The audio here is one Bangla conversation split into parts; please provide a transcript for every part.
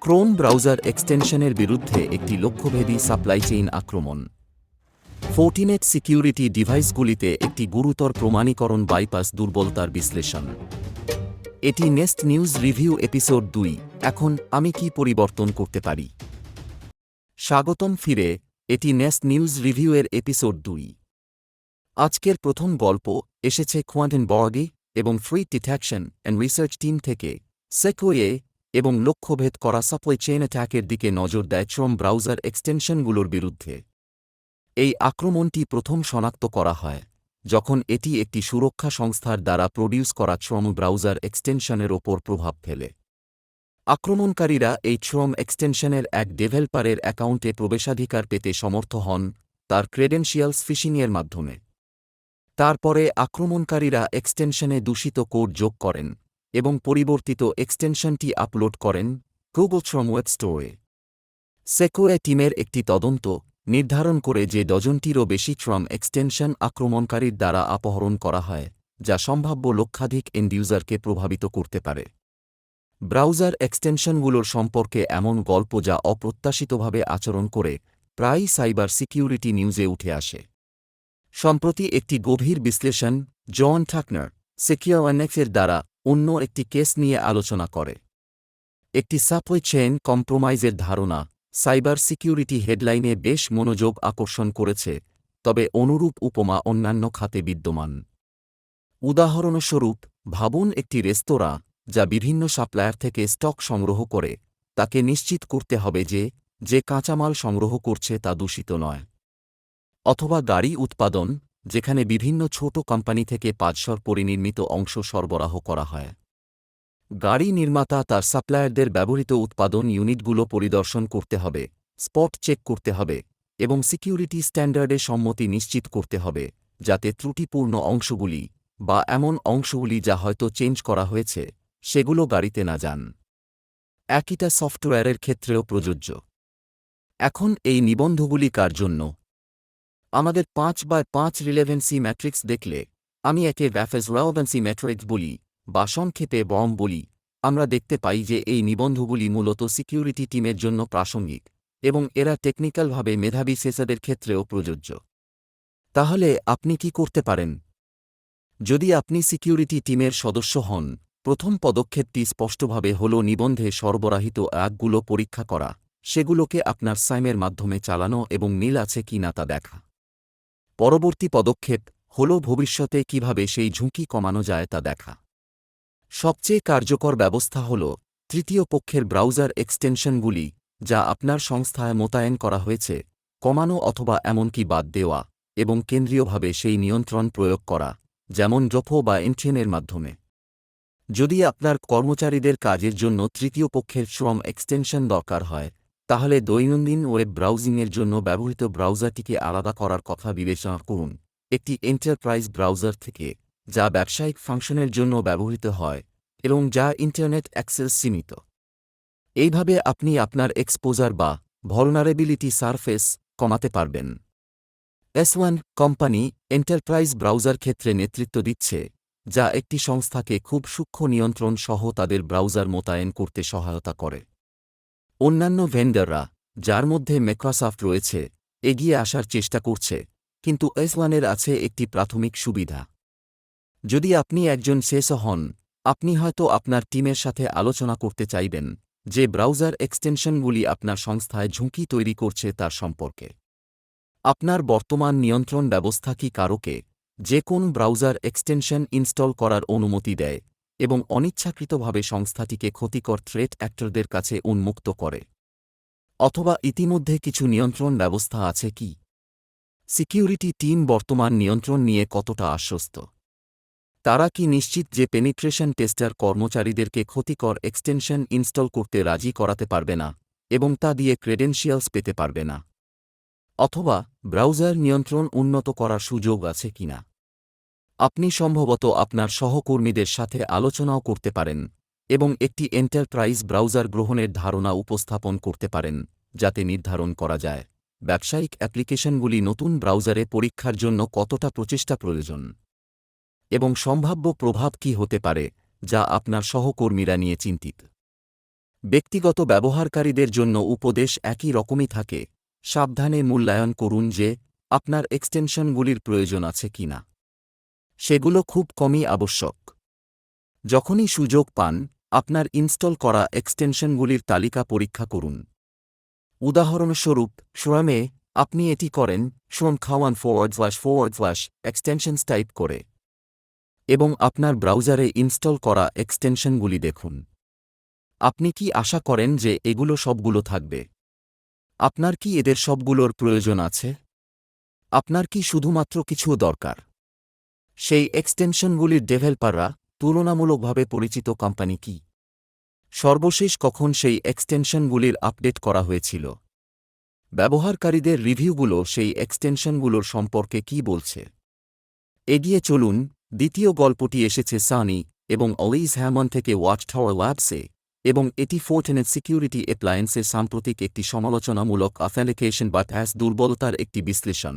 ক্রোম ব্রাউজার এক্সটেনশনের বিরুদ্ধে একটি লক্ষ্যভেদী সাপ্লাই চেইন আক্রমণ। ফোর্টিনেট সিকিউরিটি ডিভাইসগুলিতে একটি গুরুতর প্রমাণীকরণ বাইপাস দুর্বলতার বিশ্লেষণ। এটি নেস্ট নিউজ রিভিউ এপিসোড দুই, এখন আমি কি পরিবর্তন করতে পারি? স্বাগতম ফিরে, এটি নেস্ট নিউজ রিভিউয়ের এপিসোড দুই। আজকের প্রথম গল্প এসেছে কোয়ান্টেন বর্গি এবং free detection and research team থেকে। সেকোয়ে এবং লক্ষ্যভেদ করা সাপ্লাই চেইন অ্যাট্যাকের দিকে নজর দেয় চ্রম ব্রাউজার এক্সটেনশনগুলোর বিরুদ্ধে। এই আক্রমণটি প্রথম শনাক্ত করা হয় যখন এটি একটি সুরক্ষা সংস্থার দ্বারা প্রডিউস করা শ্রম ব্রাউজার এক্সটেনশনের ওপর প্রভাব ফেলে। আক্রমণকারীরা এই শ্রম এক্সটেনশনের এক ডেভেলপারের অ্যাকাউন্টে প্রবেশাধিকার পেতে সমর্থ হন তার ক্রেডেনশিয়ালস ফিশিংয়ের মাধ্যমে। তারপরে আক্রমণকারীরা এক্সটেনশনে দূষিত কোড যোগ করেন। এবং পরিবর্তিত এক্সটেনশনটি আপলোড করেন গুগল শ্রম ওয়েব স্টোরে সেকোয়ে টিমের একটি তদন্ত নির্ধারণ করে যে ডজনটিরও বেশি ট্রম এক্সটেনশন আক্রমণকারীর দ্বারা অপহরণ করা হয়, যা সম্ভাব্য লক্ষাধিক এন্ডইউজারকে প্রভাবিত করতে পারে। ব্রাউজার এক্সটেনশনগুলোর সম্পর্কে এমন গল্প যা অপ্রত্যাশিতভাবে আচরণ করে, প্রায়ই সাইবার সিকিউরিটি নিউজে উঠে আসে। সম্প্রতি একটি গভীর বিশ্লেষণ, জন ঠাকনার সিকিউরনেক্সের দ্বারা অন্য একটি কেস নিয়ে আলোচনা করে। একটি সাপ্লাই চেইন কম্প্রোমাইজের ধারণা, সাইবার সিকিউরিটি হেডলাইনে বেশ মনোযোগ আকর্ষণ করেছে, তবে অনুরূপ উপমা অন্যান্য খাতে বিদ্যমান। উদাহরণস্বরূপ, ভাবুন একটি রেস্তোরাঁ, যা বিভিন্ন সাপ্লায়ার থেকে স্টক সংগ্রহ করে, তাকে নিশ্চিত করতে হবে যে যে কাঁচামাল সংগ্রহ করছে তা দূষিত নয়। অথবা গাড়ি উৎপাদন যেখানে বিভিন্ন ছোট কোম্পানি থেকে পাঁচশর পরিনির্মিত অংশ সরবরাহ করা হয়। গাড়ি নির্মাতা তার সাপ্লায়ারদের ব্যবহৃত উৎপাদন ইউনিটগুলো পরিদর্শন করতে হবে, স্পট চেক করতে হবে এবং সিকিউরিটি স্ট্যান্ডার্ডে সম্মতি নিশ্চিত করতে হবে, যাতে ত্রুটিপূর্ণ অংশগুলি বা এমন অংশগুলি যা হয়তো চেঞ্জ করা হয়েছে, সেগুলো গাড়িতে না যান। একইটা সফটওয়্যারের ক্ষেত্রেও প্রযোজ্য। এখন এই নিবন্ধগুলি কার জন্য? আমাদের পাঁচ বা পাঁচ রিলেভেন্সি ম্যাট্রিক্স দেখলে, আমি একে ভ্যাফেজ রেলেভেন্সি ম্যাট্রিক্স বলি, বা সংক্ষেপে বম বলি। আমরা দেখতে পাই যে এই নিবন্ধগুলি মূলত সিকিউরিটি টিমের জন্য প্রাসঙ্গিক, এবং এরা টেকনিক্যালভাবে মেধাবী সেসাদের ক্ষেত্রেও প্রযোজ্য। তাহলে আপনি কি করতে পারেন? যদি আপনি সিকিউরিটি টিমের সদস্য হন, প্রথম পদক্ষেপটি স্পষ্টভাবে হল নিবন্ধে সরবরাহিত অ্যাপগুলো পরীক্ষা করা, সেগুলোকে আপনার সাইমের মাধ্যমে চালানো এবং মিল আছে কি না তা দেখা। পরবর্তী পদক্ষেপ হল ভবিষ্যতে কীভাবে সেই ঝুঁকি কমানো যায় তা দেখা। সবচেয়ে কার্যকর ব্যবস্থা হল তৃতীয় পক্ষের ব্রাউজার এক্সটেনশনগুলি যা আপনার সংস্থায় মোতায়েন করা হয়েছে, কমানো অথবা এমনকি বাদ দেওয়া এবং কেন্দ্রীয়ভাবে সেই নিয়ন্ত্রণ প্রয়োগ করা, যেমন ড্রপো বা এন্ট্রেনের মাধ্যমে। যদি আপনার কর্মচারীদের কাজের জন্য তৃতীয় পক্ষের শ্রম এক্সটেনশন দরকার হয় তাহলে দৈনন্দিন ওয়েব ব্রাউজিংয়ের জন্য ব্যবহৃত ব্রাউজারটিকে আলাদা করার কথা বিবেচনা করুন। একটি এন্টারপ্রাইজ ব্রাউজার থেকে, যা ব্যবসায়িক ফাংশনের জন্য ব্যবহৃত হয় এবং যা ইন্টারনেট অ্যাক্সেস সীমিত। এইভাবে আপনি আপনার এক্সপোজার বা ভলনারেবিলিটি সারফেস কমাতে পারবেন। S one company enterprise browser ক্ষেত্রে নেতৃত্ব দিচ্ছে, যা একটি সংস্থাকে খুব সূক্ষ্ম নিয়ন্ত্রণ সহ তাদের ব্রাউজার মোতায়েন করতে সহায়তা করে। অন্যান্য ভেন্ডাররা যার মধ্যে মাইক্রোসফট রয়েছে, এগিয়ে আসার চেষ্টা করছে, কিন্তু এস ওয়ানের আছে একটি প্রাথমিক সুবিধা। যদি আপনি একজন শেষ হন, আপনি হয়তো আপনার টিমের সাথে আলোচনা করতে চাইবেন, যে ব্রাউজার এক্সটেনশনগুলি আপনার সংস্থায় ঝুঁকি তৈরি করছে তার সম্পর্কে। আপনার বর্তমান নিয়ন্ত্রণ ব্যবস্থা কি কারোকে? যে কোন ব্রাউজার এক্সটেনশন ইনস্টল করার অনুমতি দেয় এবং অনিচ্ছাকৃতভাবে সংস্থাটিকে ক্ষতিকর থ্রেট অ্যাক্টরদের কাছে উন্মুক্ত করে। অথবা ইতিমধ্যে কিছু নিয়ন্ত্রণ ব্যবস্থা আছে কি? সিকিউরিটি টিম বর্তমান নিয়ন্ত্রণ নিয়ে কতটা আশ্বস্ত? তারা কি নিশ্চিত যে পেনিট্রেশন টেস্টার কর্মচারীদেরকে ক্ষতিকর এক্সটেনশন ইনস্টল করতে রাজি করাতে পারবে না এবং তা দিয়ে ক্রেডেনশিয়ালস পেতে পারবে না? অথবা ব্রাউজার নিয়ন্ত্রণ উন্নত করার সুযোগ আছে কিনা? আপনি সম্ভবত আপনার সহকর্মীদের সাথে আলোচনাও করতে পারেন এবং একটি এন্টারপ্রাইজ ব্রাউজার গ্রহণের ধারণা উপস্থাপন করতে পারেন, যাতে নির্ধারণ করা যায়। ব্যবসায়িক অ্যাপ্লিকেশনগুলি নতুন ব্রাউজারে পরীক্ষার জন্য কতটা প্রচেষ্টা প্রয়োজন এবং সম্ভাব্য প্রভাব কি হতে পারে, যা আপনার সহকর্মীরা নিয়ে চিন্তিত। ব্যক্তিগত ব্যবহারকারীদের জন্য উপদেশ একই রকমই থাকে। সাবধানে মূল্যায়ন করুন যে, আপনার এক্সটেনশনগুলির প্রয়োজন আছে কিনা। সেগুলো খুব কমই আবশ্যক। যখনই সুযোগ পান, আপনার ইনস্টল করা এক্সটেনশনগুলির তালিকা পরীক্ষা করুন। উদাহরণস্বরূপ শ্রমে আপনি এটি করেন Chrome colon forward slash forward slash extensions type করে। এবং আপনার ব্রাউজারে ইনস্টল করা এক্সটেনশনগুলি দেখুন। আপনি কি আশা করেন যে এগুলো সবগুলো থাকবে? আপনার কি এদের সবগুলোর প্রয়োজন আছে? আপনার কি শুধুমাত্র কিছু দরকার? সেই এক্সটেনশনগুলির ডেভেলপাররা তুলনামূলকভাবে পরিচিত কোম্পানি কি? সর্বশেষ কখন সেই এক্সটেনশনগুলির আপডেট করা হয়েছিল? ব্যবহারকারীদের রিভিউগুলো সেই এক্সটেনশনগুলোর সম্পর্কে কি বলছে? এগিয়ে চলুন, দ্বিতীয় গল্পটি এসেছে সানি এবং অলিজ হ্যামন থেকে ওয়াচ টাওয়ার ল্যাবসে, এবং এটি ফোর্টেনের সিকিউরিটি অ্যাপ্লায়েন্সের সাম্প্রতিক একটি সমালোচনামূলক অথেন্টিকেশন বা ট্যাস দুর্বলতার একটি বিশ্লেষণ।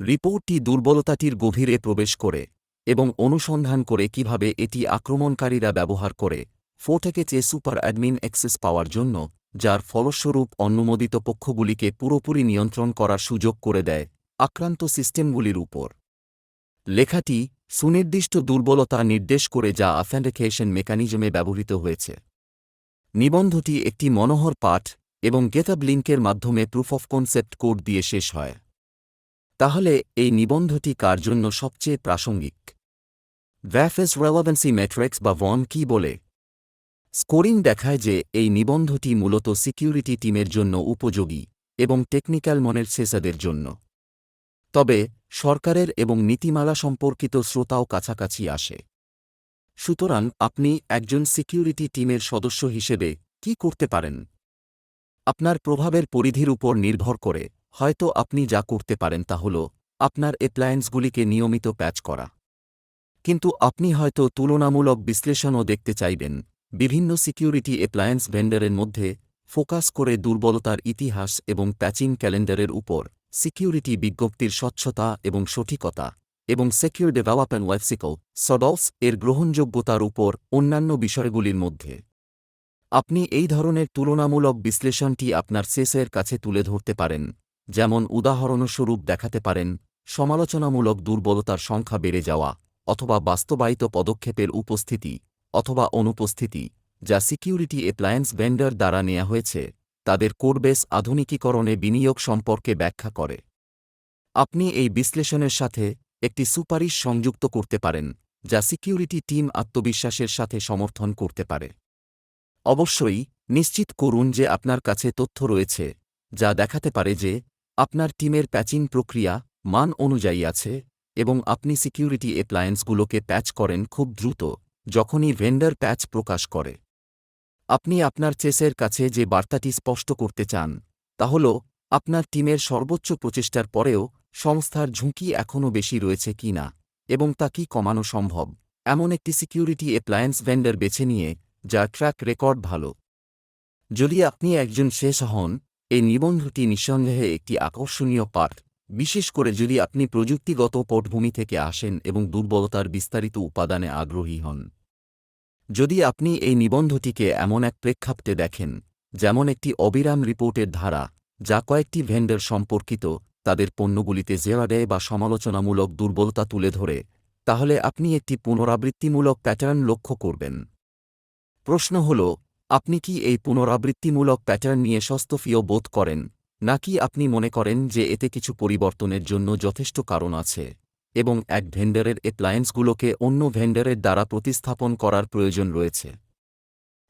রিপোর্টটি দুর্বলতাটির গভীরে প্রবেশ করে এবং অনুসন্ধান করে কীভাবে এটি আক্রমণকারীরা ব্যবহার করে ফোর্টেকে চেয়ে সুপার অ্যাডমিন অ্যাক্সেস পাওয়ার জন্য, যার ফলস্বরূপ অনুমোদিত পক্ষগুলিকে পুরোপুরি নিয়ন্ত্রণ করার সুযোগ করে দেয় আক্রান্ত সিস্টেমগুলির উপর। লেখাটি সুনির্দিষ্ট দুর্বলতা নির্দেশ করে যা অথেন্টিকেশন মেকানিজমে ব্যবহৃত হয়েছে। নিবন্ধটি একটি মনোহর পাঠ এবং গেতাব লিঙ্কের মাধ্যমে প্রুফ অফ কনসেপ্ট কোড দিয়ে শেষ হয়। তাহলে এই নিবন্ধটি কার জন্য সবচেয়ে প্রাসঙ্গিক? ভ্যাফেস রেলেভেন্সি ম্যাট্রিক্স বা ভন কি বলে? স্কোরিং দেখায় যে এই নিবন্ধটি মূলত সিকিউরিটি টিমের জন্য উপযোগী এবং টেকনিক্যাল মনের সেসাদের জন্য। তবে সরকারের এবং নীতিমালা সম্পর্কিত শ্রোতাও কাছাকাছি আসে। সুতরাং আপনি একজন সিকিউরিটি টিমের সদস্য হিসেবে কি করতে পারেন? আপনার প্রভাবের পরিধির উপর নির্ভর করে হয়তো আপনি যা করতে পারেন তা হল আপনার অ্যাপ্লায়েন্সগুলিকে নিয়মিত প্যাচ করা। কিন্তু আপনি হয়তো তুলনামূলক বিশ্লেষণও দেখতে চাইবেন, বিভিন্ন সিকিউরিটি অ্যাপ্লায়েন্স ভেন্ডারের মধ্যে ফোকাস করে দুর্বলতার ইতিহাস এবং প্যাচিং ক্যালেন্ডারের উপর সিকিউরিটি বিজ্ঞপ্তির স্বচ্ছতা এবং সঠিকতা এবং সেকিউর ডেভেলপমেন্ট ওয়েবসিকল সডলস এর গ্রহণযোগ্যতার উপর অন্যান্য বিষয়গুলির মধ্যে। আপনি এই ধরনের তুলনামূলক বিশ্লেষণটি আপনার সেসের কাছে তুলে ধরতে পারেন। যেমন উদাহরণস্বরূপ দেখাতে পারেন, সমালোচনামূলক দুর্বলতার সংখ্যা বেড়ে যাওয়া অথবা বাস্তবায়িত পদক্ষেপের উপস্থিতি অথবা অনুপস্থিতি যা সিকিউরিটি অ্যাপ্লায়েন্স ভেন্ডার দ্বারা নেওয়া হয়েছে, তাদের কোরবেস আধুনিকীকরণে বিনিয়োগ সম্পর্কে ব্যাখ্যা করে। আপনি এই বিশ্লেষণের সাথে একটি সুপারিশ সংযুক্ত করতে পারেন, যা সিকিউরিটি টিম আত্মবিশ্বাসের সাথে সমর্থন করতে পারে। অবশ্যই নিশ্চিত করুন যে আপনার কাছে তথ্য রয়েছে, যা দেখাতে পারে যে আপনার টিমের প্যাচিং প্রক্রিয়া মান অনুযায়ী আছে এবং আপনি সিকিউরিটি অ্যাপ্লায়েন্সগুলোকে প্যাচ করেন খুব দ্রুত, যখনই ভেন্ডার প্যাচ প্রকাশ করে। আপনি আপনার চেসের কাছে যে বার্তাটি স্পষ্ট করতে চান, তা হল, আপনার টিমের সর্বোচ্চ প্রচেষ্টার পরেও সংস্থার ঝুঁকি এখনও বেশি রয়েছে কি না এবং তা কি কমানো সম্ভব? এমন একটি সিকিউরিটি অ্যাপ্লায়েন্স ভেন্ডার বেছে নিয়ে, যার ট্র্যাক রেকর্ড ভালো। যদি আপনি একজন শেষ হন এই নিবন্ধটি নিঃসন্দেহে একটি আকর্ষণীয় পাঠ। বিশেষ করে যদি আপনি প্রযুক্তিগত পটভূমি থেকে আসেন এবং দুর্বলতার বিস্তারিত উপাদানে আগ্রহী হন। যদি আপনি এই নিবন্ধটিকে এমন এক প্রেক্ষাপটে দেখেন, যেমন একটি অবিরাম রিপোর্টের ধারা, যা কয়েকটি ভেন্ডার সম্পর্কিত, তাদের পণ্যগুলিতে জেরা দেয় বা সমালোচনামূলক দুর্বলতা তুলে ধরে, তাহলে আপনি একটি পুনরাবৃত্তিমূলক প্যাটার্ন লক্ষ্য করবেন। প্রশ্ন হল আপনি কি এই পুনরাবৃত্তিমূলক প্যাটার্ন নিয়ে সস্তফীয় বোধ করেন, নাকি আপনি মনে করেন যে এতে কিছু পরিবর্তনের জন্য যথেষ্ট কারণ আছে এবং এক ভেন্ডারের অ্যাপ্লায়েন্সগুলোকে অন্য ভেন্ডারের দ্বারা প্রতিস্থাপন করার প্রয়োজন রয়েছে?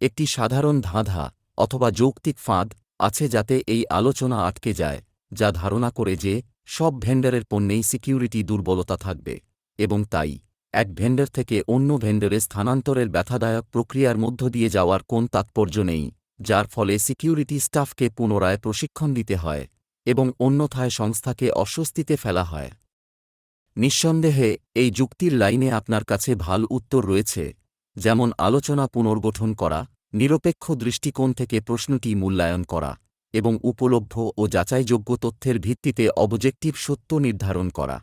একটি সাধারণ ধাঁধা অথবা যৌক্তিক ফাঁদ আছে যাতে এই আলোচনা আটকে যায়, যা ধারণা করে যে সব ভেন্ডারের পণ্যেই সিকিউরিটি দুর্বলতা থাকবে এবং তাই এক ভেন্ডার থেকে অন্য ভেন্ডারে স্থানান্তরের ব্যথাদায়ক প্রক্রিয়ার মধ্য দিয়ে যাওয়ার কোন তাৎপর্য নেই, যার ফলে সিকিউরিটি স্টাফকে পুনরায় প্রশিক্ষণ দিতে হয় এবং অন্যথায় সংস্থাকে অস্বস্তিতে ফেলা হয়। নিঃসন্দেহে, এই যুক্তির লাইনে আপনার কাছে ভালো উত্তর রয়েছে, যেমন আলোচনা পুনর্গঠন করা, নিরপেক্ষ দৃষ্টিকোণ থেকে প্রশ্নটি মূল্যায়ন করা, এবং উপলব্ধ ও যাচাইযোগ্য তথ্যের ভিত্তিতে অবজেক্টিভ সত্য নির্ধারণ করা।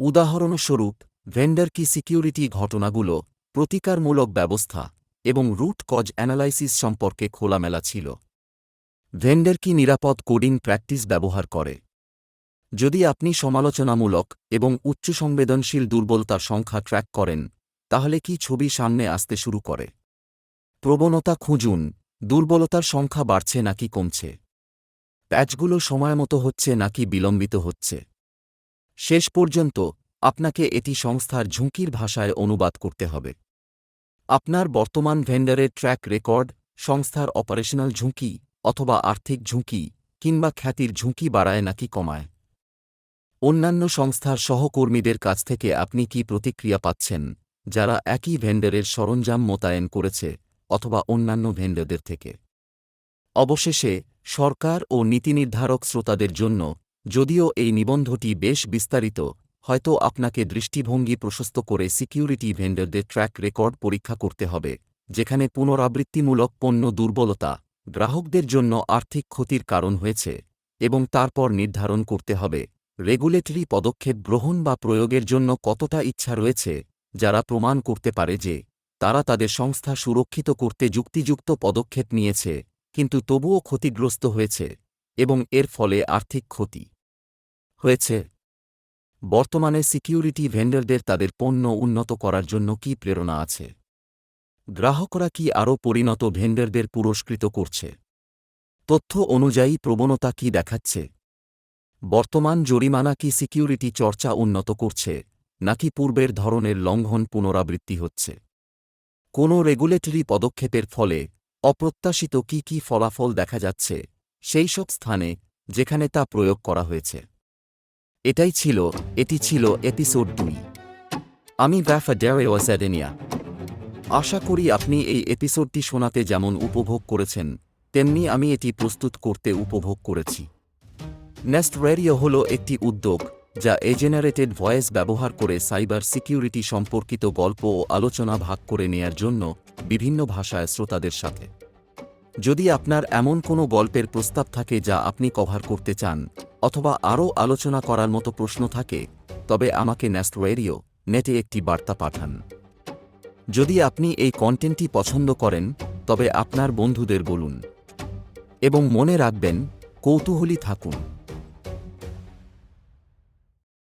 উদাহরণস্বরূপ ভেন্ডার কি সিকিউরিটি ঘটনাগুলো প্রতিকারমূলক ব্যবস্থা এবং রুট কজ অ্যানালাইসিস সম্পর্কে খোলামেলা ছিল। ভেন্ডার কি নিরাপদ কোডিং প্র্যাকটিস ব্যবহার করে। যদি আপনি সমালোচনামূলক এবং উচ্চ সংবেদনশীল দুর্বলতার সংখ্যা ট্র্যাক করেন, তাহলে কি ছবি সামনে আসতে শুরু করে? প্রবণতা খুঁজুন, দুর্বলতার সংখ্যা বাড়ছে নাকি কমছে? প্যাচগুলো সময়মতো হচ্ছে নাকি বিলম্বিত হচ্ছে? শেষ পর্যন্ত আপনাকে এটি সংস্থার ঝুঁকির ভাষায় অনুবাদ করতে হবে। আপনার বর্তমান ভেন্ডারের ট্র্যাক রেকর্ড, সংস্থার অপারেশনাল ঝুঁকি অথবা আর্থিক ঝুঁকি কিংবা খ্যাতির ঝুঁকি বাড়ায় নাকি কমায়? অন্যান্য সংস্থার সহকর্মীদের কাছ থেকে আপনি কি প্রতিক্রিয়া পাচ্ছেন, যারা একই ভেন্ডারের সরঞ্জাম মোতায়েন করেছে অথবা অন্যান্য ভেন্ডারদের থেকে? অবশেষে, সরকার ও নীতিনির্ধারক শ্রোতাদের জন্য যদিও এই নিবন্ধটি বেশ বিস্তারিত হয়তো আপনাকে দৃষ্টিভঙ্গি প্রশস্ত করে সিকিউরিটি ভেন্ডারদের ট্র্যাক রেকর্ড পরীক্ষা করতে হবে, যেখানে পুনরাবৃত্তিমূলক পণ্য দুর্বলতা, গ্রাহকদের জন্য আর্থিক ক্ষতির কারণ হয়েছে, এবং তারপর নির্ধারণ করতে হবে, রেগুলেটরি পদক্ষেপ গ্রহণ বা প্রয়োগের জন্য কতটা ইচ্ছা রয়েছে, যারা প্রমাণ করতে পারে যে, তারা তাদের সংস্থা সুরক্ষিত করতে যুক্তিযুক্ত পদক্ষেপ নিয়েছে, কিন্তু তবুও ক্ষতিগ্রস্ত হয়েছে, এবং এর ফলে আর্থিক ক্ষতি হয়েছে। বর্তমানে সিকিউরিটি ভেন্ডারদের তাদের পণ্য উন্নত করার জন্য কি প্রেরণা আছে? গ্রাহকরা কি আরও পরিণত ভেন্ডারদের পুরস্কৃত করছে? তথ্য অনুযায়ী প্রবণতা কি দেখাচ্ছে? বর্তমান জরিমানা কি সিকিউরিটি চর্চা উন্নত করছে, নাকি পূর্বের ধরনের লঙ্ঘন পুনরাবৃত্তি হচ্ছে? কোনো রেগুলেটরি পদক্ষেপের ফলে অপ্রত্যাশিত কি কি ফলাফল দেখা যাচ্ছে, সেই সব স্থানে যেখানে তা প্রয়োগ করা হয়েছে। এটাই ছিল, এটি ছিল এপিসোড দুই। আমি ব্যাফা ডেওয়াসাডেনিয়া আশা করি আপনি এই এপিসোডটি শোনাতে যেমন উপভোগ করেছেন, তেমনি আমি এটি প্রস্তুত করতে উপভোগ করেছি। নেস্ট রেডিও হল একটি উদ্যোগ যা এজেনারেটেড ভয়েস ব্যবহার করে সাইবার সিকিউরিটি সম্পর্কিত গল্প ও আলোচনা ভাগ করে নেয়ার জন্য বিভিন্ন ভাষায় শ্রোতাদের সাথে। যদি আপনার এমন কোনো গল্পের প্রস্তাব থাকে যা আপনি কভার করতে চান, অথবা আরও আলোচনা করার মতো প্রশ্ন থাকে, তবে আমাকে নেস্ট নেটে একটি বার্তা পাঠান। যদি আপনি এই কন্টেন্টটি পছন্দ করেন, তবে আপনার বন্ধুদের বলুন। এবং মনে রাখবেন, কৌতূহলী থাকুন।